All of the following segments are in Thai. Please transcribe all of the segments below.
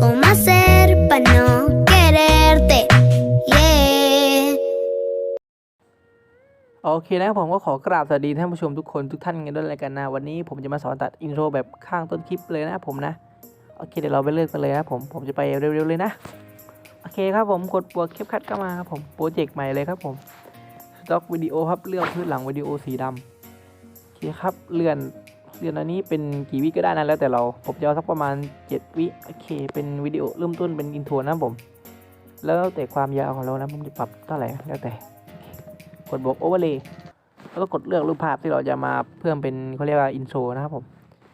cómo hacer para no quererte. Yeah. โอเคนะครับผมก็ขอกราบสวัสดีท่านผู้ชมทุกคนทุกท่านกันด้วยแล้วกันนะวันนี้ผมจะมาสอนตัดอินโทรแบบข้างต้นคลิปเลยนะครับผมนะ โอเคเดี๋ยวเราไปเริ่มกันเลยนะครับผมผมจะไปเร็วๆเลยนะ โอเคครับผมกดบวกเคปคัดเข้ามาครับผมโปรเจกต์ใหม่เลยครับผมสต็อกวิดีโอครับเลือกพื้นหลังวิดีโอสีดำโอเคครับเลื่อน เลื่อนอันนี้เป็นกี่วิก็ได้นะแล้วแต่เราผมจะเอาสักประมาณ 7 วิโอเคเป็นวิดีโอเริ่มต้นเป็นอินโทรนะผม แล้วแต่ความยาวของเรานะผมจะปรับเท่าไหร่แล้วแต่กดบวกโอเวอร์เลยแล้วก็กดเลือกรูปภาพที่เราจะมาเพิ่มเป็นเขาเรียกว่าอินโทรนะครับผม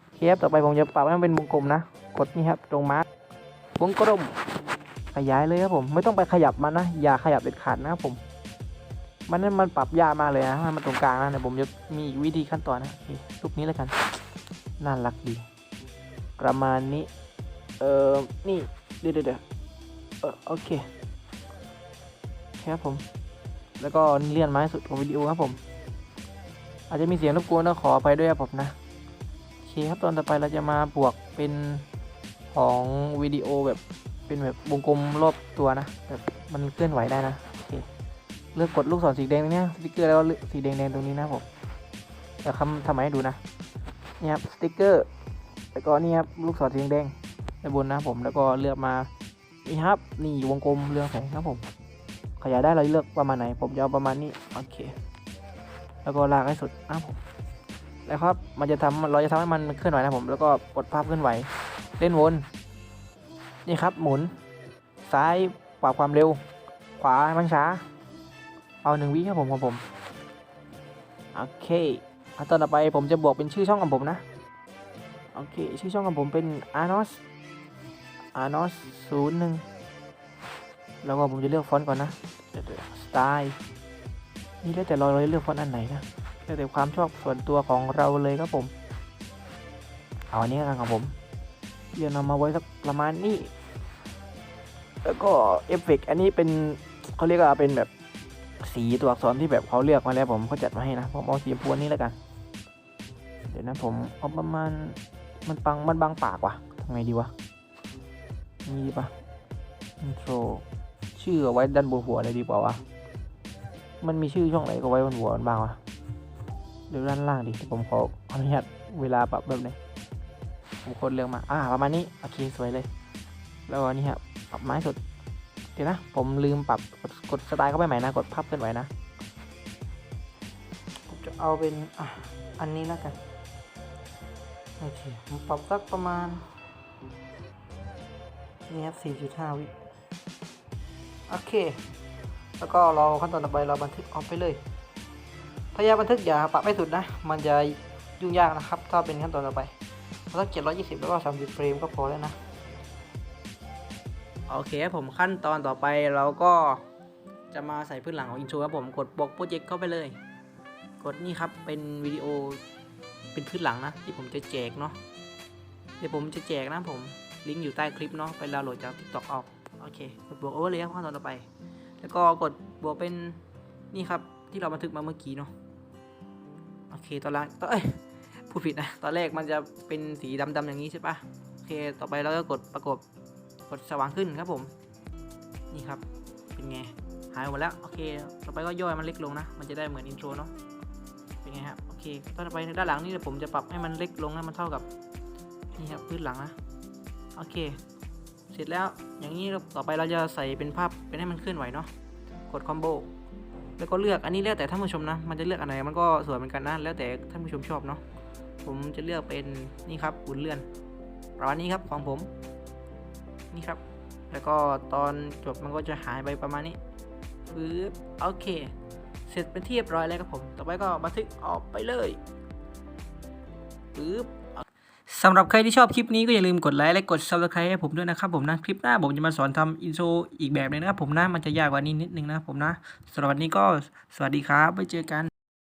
โอเคครับต่อไปผมจะปรับให้มันเป็นวงกลมนะ กดนี่ครับตรงมาร์กวงกลมขยายเลยครับผมไม่ต้องไปขยับมันนะอย่าขยับเด็ดขาดนะครับผม มันนั้นมันปรับยากมากเลยนะให้มันตรงกลางนะเดี๋ยวผมจะมีอีกวิธีขั้นตอนนะโอเครูปนี้แล้วกัน น่ารักดี ประมาณนี้ เออนี่ เดี๋ยวเดี๋ยวเออโอเคครับผม แล้วก็เลื่อนมาให้สุดของวิดีโอครับผม อาจจะมีเสียงรบกวนนะขอไปด้วยครับผมนะโอเคครับตอนต่อไปเราจะมาบวกเป็นของวิดีโอแบบเป็นแบบวงกลมรอบตัวนะแบบมันเคลื่อนไหวได้นะโอเค เลือกกดลูกศรสีแดงตรงเนี้ยสติ๊กเกอร์แล้วก็เลือกสีแดงตรงนี้นะผมเดี๋ยวคำทำไมให้ดูนะนี่ครับสติ๊กเกอร์แล้วก็นี่ครับลูกศรสีแดงๆด้านบนนะผมแล้วก็เลือกมานี่ครับนี่วงกลมเรืองแสงครับผม ขยายได้เราเลือกประมาณไหน ผมจะเอาประมาณนี้โอเค แล้วก็ลากให้สุดนะผมแล้วครับมันจะทำเราจะทำให้มันเคลื่อนไหวนะผม แล้วก็กดภาพเคลื่อนไหวเล่นวนนี่ครับหมุน ซ้ายปรับความเร็ว ขวาให้มันช้า เอาหนึ่งวิครับผมของผมโอเคตอนต่อไปผมจะบวกเป็นชื่อช่องของผมนะโอเคชื่อช่องของผมเป็น Anos Anos ศูนย์หนึ่งแล้วก็ผมจะเลือกฟอนต์ก่อนนะสไตล์นี่แล้วแต่เราเราจะเลือกฟอนต์อันไหนนะแล้วแต่ความชอบส่วนตัวของเราเลยครับผมเอาอันนี้กันครับผมเดี๋ยวนำมาไว้สักประมาณนี้แล้วก็เอฟเฟกต์อันนี้เป็นเขาเรียกว่าเป็นแบบ สีตัวอักษรที่แบบเขาเลือกมาแล้วผมเขาจัดมาให้นะผมเอาสีพูอันนี้แล้วกัน เดี๋ยวนะผมเอาประมาณมันปังมันบางปากว่ะทำไงดีวะนี่ปะอินโทรชื่อไว้ด้านบนหัวเลยดีกว่าวะมันมีชื่อช่องไหนก็ไว้บนหัวมันบ้างวะหรือด้านล่างดิผมขออนุญาตเวลาปรับแบบไหนผมกดเรื่องมาอ่าประมาณนี้โอเคสวยเลย แล้วอันนี้ครับปรับไม้สด ดี๋ยวนะ ผมลืมปรับกดกดสไตล์เข้าไปใหม่นะ กดภาพเคลื่อนไหวนะ ผมจะเอาเป็นอะอันนี้แล้วกัน โอเคผมปรับสักประมาณนี่ครับ4.5 วิโอเค แล้วก็เราขั้นตอนต่อไปเราบันทึกออกไปเลยถ้าอยากบันทึกอย่าปรับไม่สุดนะ มันจะยุ่งยากนะครับ ถ้าเป็นขั้นตอนต่อไปเราต้อง720 แล้วก็30เฟรมก็พอแล้วนะ โอเคผมขั้นตอนต่อไปเราก็จะมาใส่พื้นหลังของอินโทรครับผมกดบล็อกโปรเจกต์เข้าไปเลย กดนี่ครับเป็นวิดีโอเป็นพื้นหลังนะที่ผมจะแจกเนาะเดี๋ยวผมจะแจกนะผมลิงก์อยู่ใต้คลิปเนาะไปดาวน์โหลดจาก TikTok เอาโอเคกดบวกโอเวอร์เลยครับขั้นตอนต่อไป แล้วก็กดบวกเป็นนี่ครับที่เราบันทึกมาเมื่อกี้เนาะโอเคตอนแรกตอนเอ้ยพูดผิดนะตอนแรกมันจะเป็นสีดำๆอย่างนี้ใช่ปะโอเคต่อไปเราก็กดประกบ ดสว่างขึ้นครับผม นี่ครับ เป็นไง หายหมดแล้ว โอเค ต่อไปก็ย่อยมันเล็กลงนะ มันจะได้เหมือนอินโทรเนาะ เป็นไงครับ โอเค ต่อไปด้านหลังนี่เดี๋ยวผมจะปรับให้มันเล็กลงให้มันเท่ากับ นี่ครับพื้นหลังนะ โอเค เสร็จแล้ว อย่างนี้ต่อไปเราจะใส่เป็นภาพเป็นให้มันเคลื่อนไหวเนาะ กดคอมโบ แล้วก็เลือก อันนี้แล้วแต่ท่านผู้ชมนะ มันจะเลือกอันไหนมันก็สวยเหมือนกันนะ แล้วแต่ท่านผู้ชมชอบเนาะ ผมจะเลือกเป็นนี่ครับหุ่นเลื่อนประมาณนี้ครับของผม นี่ครับ แล้วก็ตอนจบมันก็จะหายไปประมาณนี้ปึ๊บโอเค เสร็จเป็นที่เรียบร้อยแล้วครับผม ต่อไปก็บันทึกออกไปเลยปึ๊บสำหรับใครที่ชอบคลิปนี้ก็อย่าลืมกดไลค์และกด subscribe ให้ผมด้วยนะครับผมนะ คลิปหน้าผมจะมาสอนทำอินโทรอีกแบบหนึงนะครับผมนะ มันจะยากกว่านี้นิดนึงนะครับผมนะสำหรับวันนี้ก็สวัสดีครับไว้เจอกัน